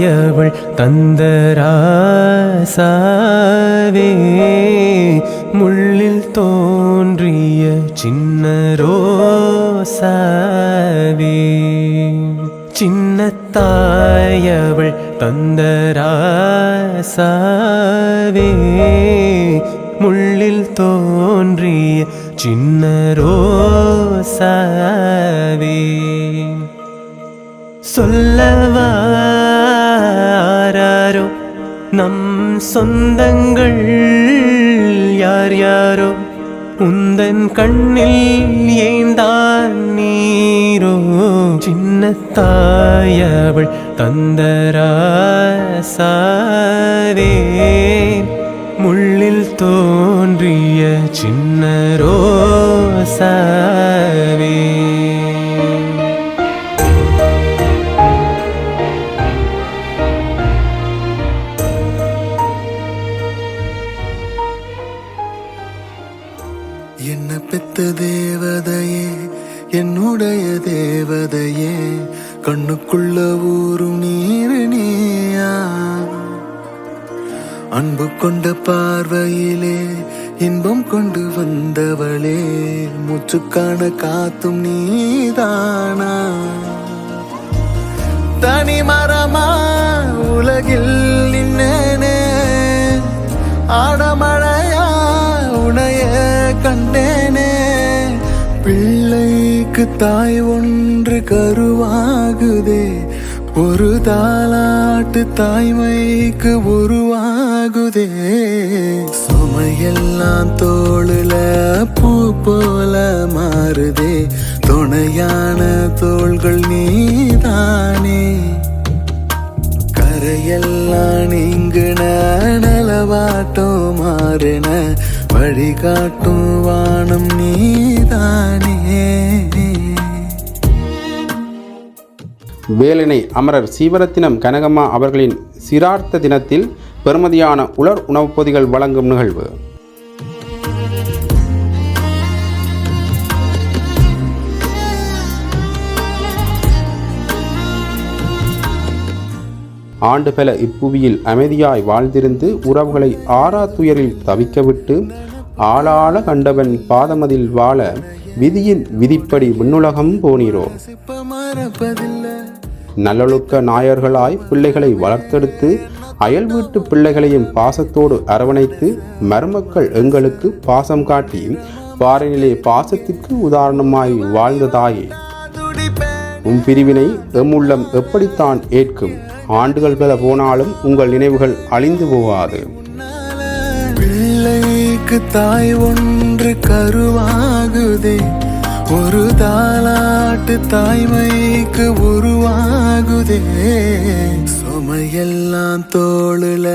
தாயவள் தந்தராசாவே முள்ளில் தோன்றிய சின்ன ரோசாவே. சின்னத்தாயவள் தந்தராசாவே முள்ளில் தோன்றிய சின்ன ரோசாவே. சொல்லவாரோ நம் சொந்தங்கள் யார் யாரோ? உந்தன் கண்ணில் ஏந்தான் நீரோ? சின்ன தாயவள் தந்தராசாவே முள்ளில் தோன்றிய சின்ன ரோசாவே என்ன பெத்த தேவதையே என்னுடைய தேவதையே கண்ணுக்குள்ள ஊரும் நீரு நீயா? அன்பு கொண்ட பார்வையிலே இன்பம் கொண்டு வந்தவளே மூச்சுக்கான காத்தும் நீதானா? தனி மரமா உலகில் நின்னேனே ஆடமழ தாய் ஒன்று கருவாகுதே. ஒரு தாலாட்டு தாய்மைக்கு உருவாகுதே. சுமையெல்லாம் தோளுல பூ போல மாறுதே. துணையான தோள்கள் நீதானே. கரையெல்லாம் நீங்குன நலவாட்டம் மாறின. வழிகாட்டும் வானம் நீதானே. வேலனை அமரர் சீவரத்தினம் கனகம்மா அவர்களின் சிரார்த்த தினத்தில் பெருமதியான உலர் உணவுப் பொதிகள் வழங்கும் நிகழ்வு. ஆண்டு பல இப்புவியில் அமைதியாய் வாழ்ந்திருந்து உறவுகளை ஆறா துயரில் தவிக்கவிட்டு ஆளாள கண்டவன் பாதமதில் வாழ விதியின் விதிப்படி விண்ணுலகம் போனீரோ? நல்லொழுக்க நாயர்களாய் பிள்ளைகளை வளர்த்தெடுத்து அயல் வீட்டு பிள்ளைகளையும் பாசத்தோடு அரவணைத்து மருமக்கள் எங்களுக்கு பாசம் காட்டி பாறையிலே பாசத்திற்கு உதாரணமாய் வாழ்ந்ததாயே. உம் பிரிவினை எம்முள்ளம் எப்படித்தான் ஏற்கும்? ஆண்டுகள் பல போனாலும் உங்கள் நினைவுகள் அழிந்து போகாது. பிள்ளைக்கு தாய் ஒன்று கருவாகுதே. ஒரு தாலாட்டு தாய்மைக்கு உருவாகுதே. சுமையெல்லாம் தோளுல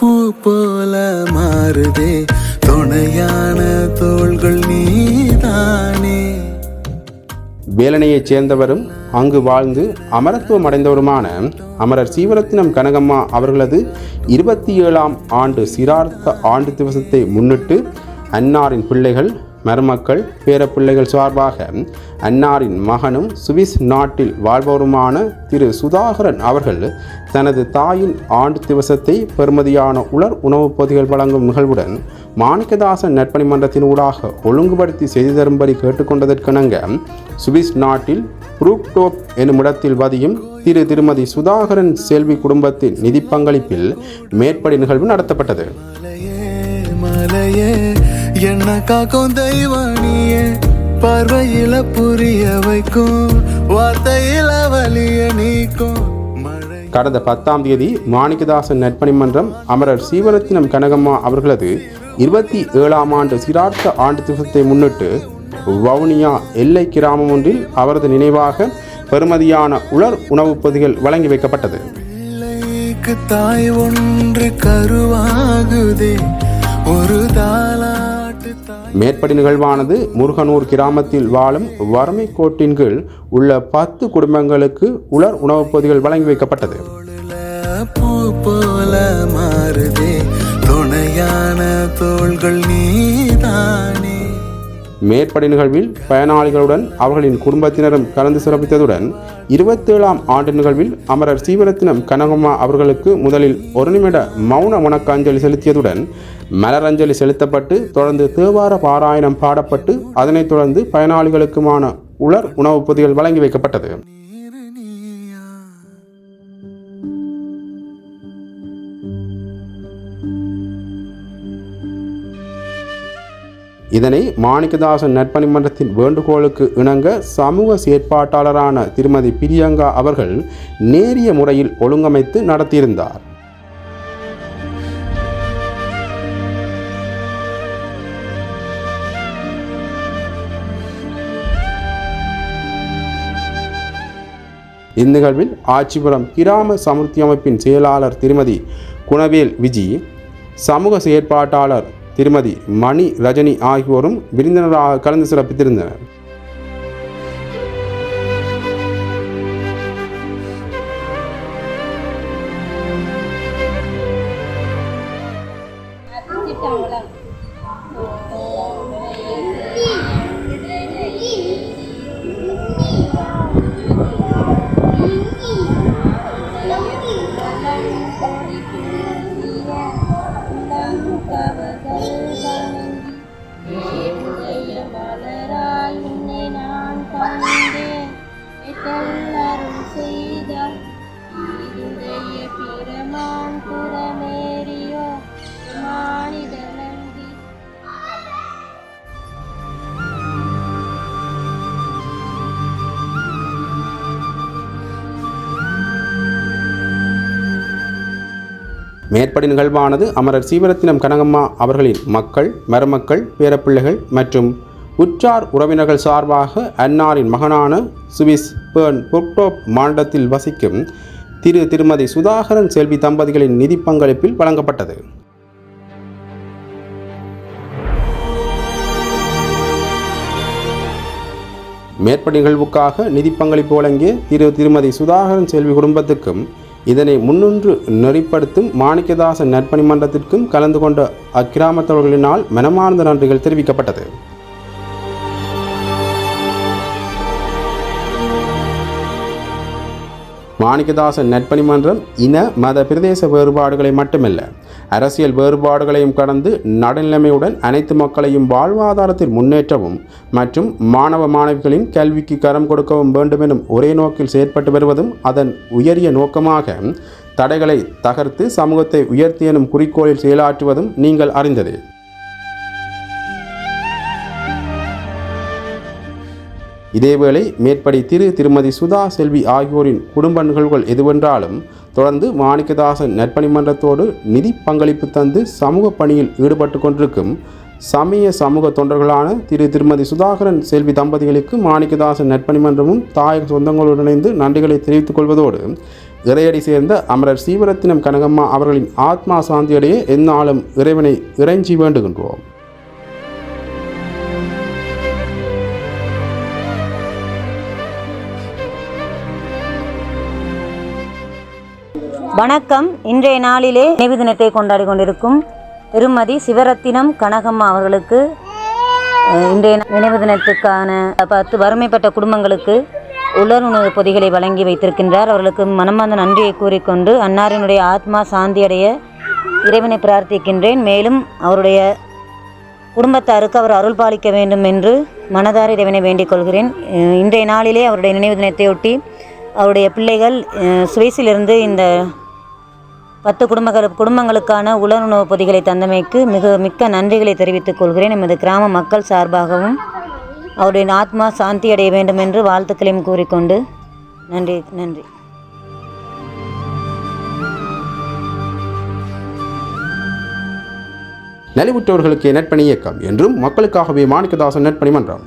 பூ போல மாறுதே. துணையான தோள்கள் நீதானே. வேலனையைச் சேர்ந்தவரும் அங்கு வாழ்ந்து அமரத்துவம் அடைந்தவருமான அமரர் சீவரத்தினம் கனகம்மா அவர்களது இருபத்தி ஏழாம் ஆண்டு சிரார்த்த ஆண்டு திவசத்தை முன்னிட்டு அன்னாரின் பிள்ளைகள் மருமக்கள் பேரப்பிள்ளைகள் சார்பாக அன்னாரின் மகனும் சுவிஸ் நாட்டில் வாழ்பவருமான திரு சுதாகரன் அவர்கள் தனது தாயின் ஆண்டு திவசத்தை பெறுமதியான உலர் உணவுப் பொதிகள் வழங்கும் நிகழ்வுடன் மாணிக்கதாசன் நற்பணி மன்றத்தின் ஊடாக ஒழுங்குபடுத்தி செய்து தரும்படி கேட்டுக்கொண்டதற்கிணங்க சுவிஸ் நாட்டில் புரூக்டோப் என்னும் இடத்தில் வதியும் திரு திருமதி சுதாகரன் செல்வி குடும்பத்தின் நிதி பங்களிப்பில் மேற்படி நிகழ்வு நடத்தப்பட்டது. என்ன காக்கும் தெய்வானியே பார்வையில புரிய வைக்கும் வார்த்தையில வலிய நீக்கும். கடந்த பத்தாம் தேதி மாணிக்கதாசன் நற்பணி மன்றம் அமரர் சீவரத்தினம் கனகம்மா அவர்களது இருபத்தி ஏழாம் ஆண்டு சிரார்த்த ஆண்டு திவசத்தை முன்னிட்டு வவுனியா எல்லை கிராமம் ஒன்றில் அவரது நினைவாக பெறுமதியான உலர் உணவுப் பொதிகள் வழங்கி வைக்கப்பட்டது. தாய் ஒன்று கருவாகுதே ஒரு தாய் மேற்படி நிகழ்வானது முருகனூர் கிராமத்தில் வாழும் வறுமை கோட்டின் கீழ் உள்ள பத்து குடும்பங்களுக்கு உலர் உணவுப் பொதிகள் வழங்கி வைக்கப்பட்டது. துணையான தோள்கள் நீதானே. மேற்படி நிகழ்வில் பயனாளிகளுடன் அவர்களின் குடும்பத்தினரும் கலந்து சிறப்பித்ததுடன் இருபத்தேழாம் ஆண்டு நிகழ்வில் அமரர் சீவரத்தினம் கனகம்மா அவர்களுக்கு முதலில் ஒரு நிமிட மௌன வணக்காஞ்சலி செலுத்தியதுடன் மலரஞ்சலி செலுத்தப்பட்டு தொடர்ந்து தேவார பாராயணம் பாடப்பட்டு அதனைத் தொடர்ந்து பயனாளிகளுக்குமான உலர் உணவுப் பொதிகள் வழங்கி வைக்கப்பட்டது. இதனை மாணிக்கதாசன் நற்பணிமன்றத்தின் வேண்டுகோளுக்கு இணங்க சமூக செயற்பாட்டாளரான திருமதி பிரியங்கா அவர்கள் நேரிய முறையில் ஒழுங்கமைத்து நடத்தியிருந்தார். இந்நிகழ்வில் ஆச்சிபுரம் கிராம சமுர்த்தி அமைப்பின் செயலாளர் திருமதி குணவேல் விஜி சமூக செயற்பாட்டாளர் திருமதி மணி ரஜினி ஆகியோரும் விருந்தினராக கலந்து சிறப்பித்திருந்தனர். மலராய் அருள் செய்தார் இருந்தைய பிரமான் புறமேறியோ மானிடலந்தி மேற்படி நிகழ்வானது அமரர் சீவரத்தினம் கனகம்மா அவர்களின் மக்கள் மருமக்கள் பேரப்பிள்ளைகள் மற்றும் உற்றார் உறவினர்கள் சார்பாக அன்னாரின் மகனான சுவிஸ் பேர்ன் புர்டோப் மாண்டத்தில் வசிக்கும் திரு திருமதி சுதாகரன் செல்வி தம்பதிகளின் நிதி பங்களிப்பில் வழங்கப்பட்டது. மேற்படி நிகழ்வுக்காக நிதி பங்களிப்பு வழங்கிய திரு திருமதி சுதாகரன் செல்வி குடும்பத்துக்கும் இதனை முன்னின்று நெறிப்படுத்தும் மாணிக்கதாசன் நற்பணி மன்றத்திற்கும் கலந்து கொண்ட அக்கிராமத்தவர்களினால் மனமார்ந்த நன்றிகள் தெரிவிக்கப்பட்டது. மாணிக்கதாசன் நட்பணிமன்றம் இன மத பிரதேச வேறுபாடுகளை மட்டுமல்ல அரசியல் வேறுபாடுகளையும் கடந்து நடுநிலைமையுடன் அனைத்து மக்களையும் வாழ்வாதாரத்தில் முன்னேற்றவும் மற்றும் மாணவ மாணவிகளின் கல்விக்கு கரம் கொடுக்கவும் வேண்டுமெனும் ஒரே நோக்கில் செயற்பட்டு வருவதும் அதன் உயரிய நோக்கமாக தடைகளை தகர்த்து சமூகத்தை உயர்த்தி எனும் குறிக்கோளில் செயலாற்றுவதும் நீங்கள் அறிந்ததே. இதேவேளை மேற்படி திரு திருமதி சுதா செல்வி ஆகியோரின் குடும்ப நிகழ்வுகள் எதுவென்றாலும் தொடர்ந்து மாணிக்கதாசன் நற்பணி மன்றத்தோடு நிதி பங்களிப்பு தந்து சமூக பணியில் ஈடுபட்டு கொண்டிருக்கும் சமய சமூக தொண்டர்களான திரு திருமதி சுதாகரன் செல்வி தம்பதிகளுக்கு மாணிக்கதாசன் நற்பணி மன்றமும் தாயக சொந்தங்களுடன் இணைந்து நன்றிகளை தெரிவித்துக் கொள்வதோடு இறையடி சேர்ந்த அமரர் சீவரத்தினம் கனகம்மா அவர்களின் ஆத்மா சாந்தியடைய எந்நாளும் இறைவனை இறைஞ்சி வேண்டுகின்றோம். வணக்கம். இன்றைய நாளிலே நினைவு தினத்தை கொண்டாடி கொண்டிருக்கும் திருமதி சிவரத்தினம் கனகம்மா அவர்களுக்கு இன்றைய நினைவு தினத்துக்கான பத்து வறுமைப்பட்ட குடும்பங்களுக்கு உலருணவு பொதிகளை வழங்கி வைத்திருக்கின்றார். அவர்களுக்கு மனமார்ந்த நன்றியை கூறிக்கொண்டு அன்னாரினுடைய ஆத்மா சாந்தியடைய இறைவனை பிரார்த்திக்கின்றேன். மேலும் அவருடைய குடும்பத்தாருக்கு அவர் அருள் பாலிக்க வேண்டும் என்று மனதார இறைவனை வேண்டிக் கொள்கிறேன். இன்றைய நாளிலே அவருடைய நினைவு தினத்தையொட்டி அவருடைய பிள்ளைகள் அஹ், சுவிஸிலிருந்து இந்த பத்து குடும்பங்கள் குடும்பங்களுக்கான உலருணவு பொதிகளை தந்தமைக்கு மிக மிக்க நன்றிகளை தெரிவித்துக் கொள்கிறேன். எமது கிராம மக்கள் சார்பாகவும் அவருடைய ஆத்மா சாந்தி அடைய வேண்டும் என்று வாழ்த்துக்களையும் கூறிக்கொண்டு நன்றி நன்றி. நலிவுற்றவர்களுக்கு நட்பணி இயக்கம் என்றும் மக்களுக்காகவே மாணிக்கதாசன் நட்பணி மன்றம்.